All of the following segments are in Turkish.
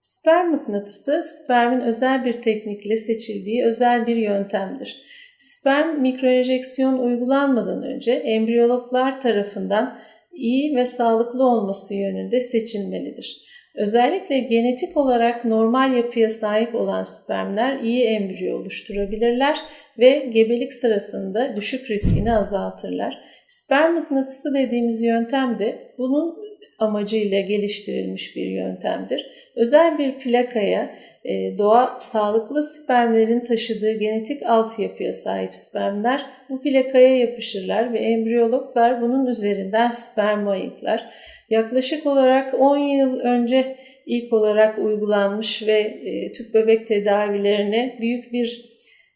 Sperm mıknatısı, spermin özel bir teknikle seçildiği özel bir yöntemdir. Sperm mikroenjeksiyon uygulanmadan önce embriyologlar tarafından iyi ve sağlıklı olması yönünde seçilmelidir. Özellikle genetik olarak normal yapıya sahip olan spermler iyi embriyo oluşturabilirler ve gebelik sırasında düşük riskini azaltırlar. Sperm mıknatısı dediğimiz yöntem de bunun amacıyla geliştirilmiş bir yöntemdir. Özel bir plakaya e, doğa sağlıklı spermlerin taşıdığı genetik altyapıya sahip spermler bu plakaya yapışırlar ve embriyologlar bunun üzerinden sperm ayıklar. Yaklaşık olarak 10 yıl önce ilk olarak uygulanmış ve e, tüp bebek tedavilerine büyük bir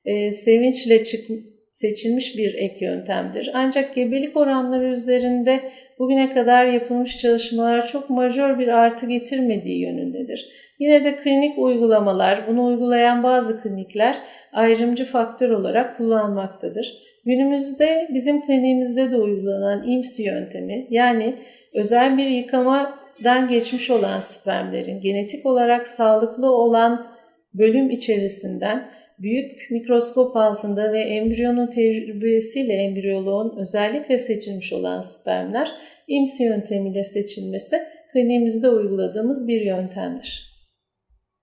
e, sevinçle çık, seçilmiş bir ek yöntemdir. Ancak gebelik oranları üzerinde bugüne kadar yapılmış çalışmalar çok majör bir artı getirmediği yönündedir. Yine de klinik uygulamalar, bunu uygulayan bazı klinikler ayrımcı faktör olarak kullanmaktadır. Günümüzde bizim kliniğimizde de uygulanan IMSI yöntemi yani özel bir yıkamadan geçmiş olan spermlerin genetik olarak sağlıklı olan bölüm içerisinden büyük mikroskop altında ve embriyonun tecrübesiyle embriyoloğun özellikle seçilmiş olan spermler IMSI yöntemiyle seçilmesi kliniğimizde uyguladığımız bir yöntemdir.